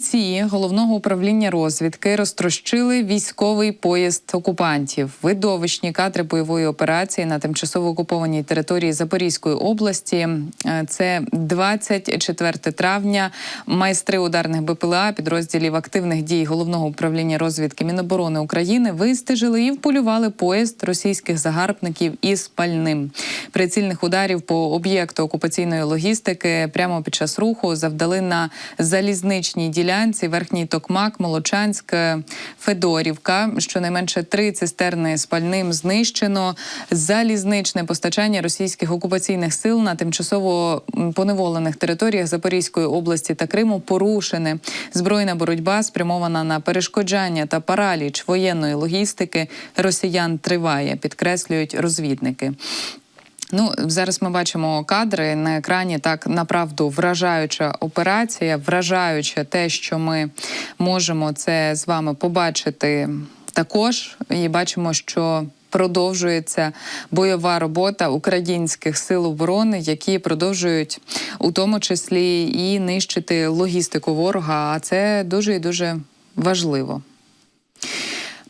Бійці головного управління розвідки розтрощили військовий поїзд окупантів. Видовищні кадри бойової операції на тимчасово окупованій території Запорізької області. Е, Це 24 травня. Майстри ударних БПЛА підрозділів активних дій головного управління розвідки Міноборони України вистежили і вполювали поїзд російських загарбників із пальним. Прицільних ударів по об'єкту окупаційної логістики прямо під час руху завдали на залізничній ділянці Верхній Токмак, Молочанськ, Федорівка. Щонайменше три цистерни з пальним знищено. Залізничне постачання російських окупаційних сил на тимчасово поневолених територіях Запорізької області та Криму порушене. Збройна боротьба спрямована на перешкоджання та параліч воєнної логістики росіян триває, підкреслюють розвідники. Ну зараз ми бачимо кадри на екрані. Так направду вражаюча операція, вражаюче те, що ми можемо це з вами побачити також, і бачимо, що. Продовжується бойова робота українських сил оборони, які продовжують у тому числі і нищити логістику ворога. А це дуже і дуже важливо.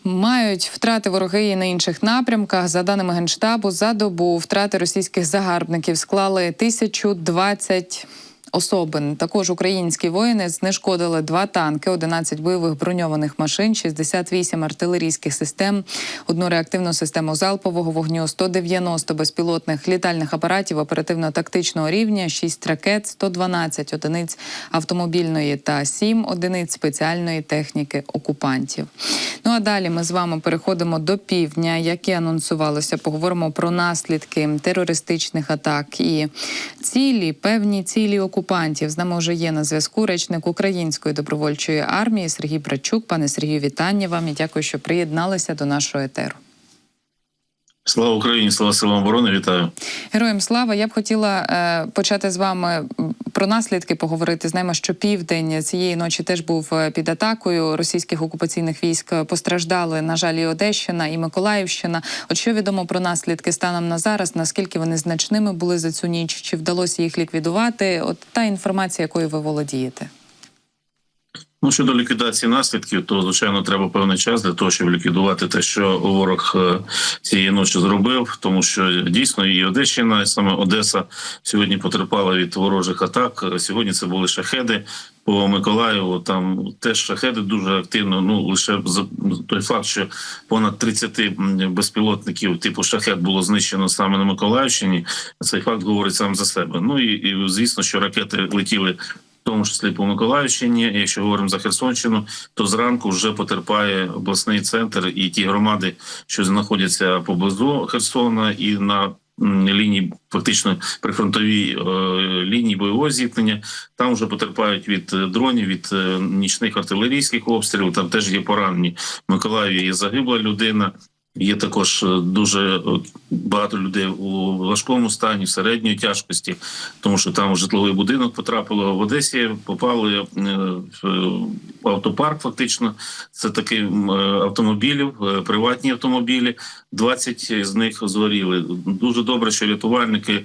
Мають втрати вороги і на інших напрямках. За даними генштабу, за добу втрати російських загарбників склали 1020 особин. Також українські воїни знешкодили два танки, 11 бойових броньованих машин, 68 артилерійських систем, одну реактивну систему залпового вогню, 190 безпілотних літальних апаратів оперативно-тактичного рівня, 6 ракет, 112 одиниць автомобільної та 7 одиниць спеціальної техніки окупантів. Ну а далі ми з вами переходимо до півдня, як і анонсувалося. Поговоримо про наслідки терористичних атак і цілі, певні цілі окупантів. З нами вже є на зв'язку речник Української добровольчої армії Сергій Брачук. Пане Сергію, вітання вам і дякую, що приєдналися до нашого етеру. Слава Україні, слава силам оборони, вітаю. Героям слава. Я б хотіла е, почати з вами про наслідки поговорити. Знаємо, що південь цієї ночі теж був е, під атакою російських окупаційних військ. Постраждали, на жаль, і Одещина, і Миколаївщина. От що відомо про наслідки станом на зараз? Наскільки вони значними були за цю ніч? Чи вдалося їх ліквідувати? От та інформація, якою ви володієте. Ну щодо ліквідації наслідків, то звичайно треба певний час для того, щоб ліквідувати те, що ворог е, цієї ночі зробив, тому що дійсно і Одещина, і саме Одеса сьогодні потерпала від ворожих атак. Сьогодні це були шахеди по Миколаєву. Там теж шахеди дуже активно. Ну лише за той факт, що понад 30 безпілотників типу шахет було знищено саме на Миколаївщині. Цей факт говорить сам за себе. Ну і, і звісно, що ракети летіли. Тому числі по Миколаївщині, якщо говоримо за Херсонщину, то зранку вже потерпає обласний центр і ті громади, що знаходяться поблизу Херсона, і на лінії фактично прифронтовій е, лінії бойового зіткнення. Там вже потерпають від е, дронів, від е, нічних артилерійських обстрілів. Там теж є поранені. В Миколаєві є загибла людина. Є також е, дуже е, багато людей у важкому стані, середньої тяжкості, тому що там житловий будинок потрапило в Одесі, попали е, в автопарк. Фактично, це е, автомобілів, приватні автомобілі. 20 з них згоріли. Дуже добре, що рятувальники.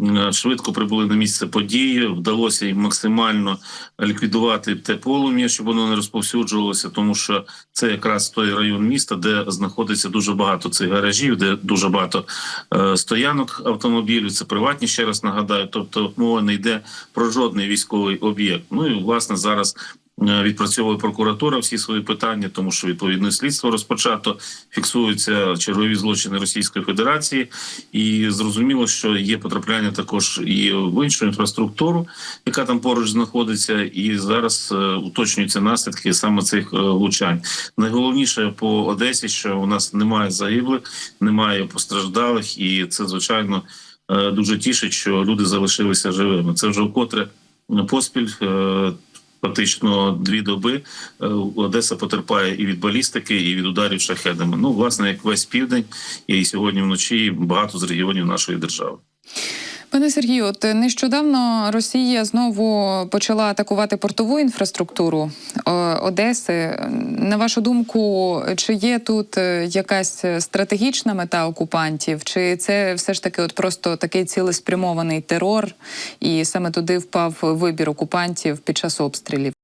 М, Швидко прибули на місце події, вдалося їм максимально ліквідувати те полум'я, щоб воно не розповсюджувалося, тому що це якраз той район міста, де знаходиться дуже багато цих гаражів, де дуже багато е, стоянок автомобілів. Це приватні, ще раз нагадаю. Тобто мова не йде про жодний військовий об'єкт. Ну і власне зараз. Е, Відпрацьовує прокуратура всі свої питання, тому що відповідне слідство розпочато фіксуються чергові злочини Російської Федерації, і зрозуміло, що є потрапляння також і в іншу інфраструктуру, яка там поруч знаходиться, і зараз е, уточнюються наслідки саме цих е, влучань. Найголовніше по Одесі, що у нас немає загиблих, немає постраждалих, і це звичайно дуже тішить, що люди залишилися живими. Це вже вкотре поспіль. Фактично дві доби е, Одеса потерпає і від балістики, і від ударів шахедами. Ну, власне, як весь південь, і сьогодні вночі багато з регіонів нашої держави. Пане Сергію, от нещодавно Росія знову почала атакувати портову інфраструктуру е, Одеси. На вашу думку, чи є тут е, якась стратегічна мета окупантів, чи це все ж таки от просто такий цілеспрямований терор, і саме туди впав вибір окупантів під час обстрілів?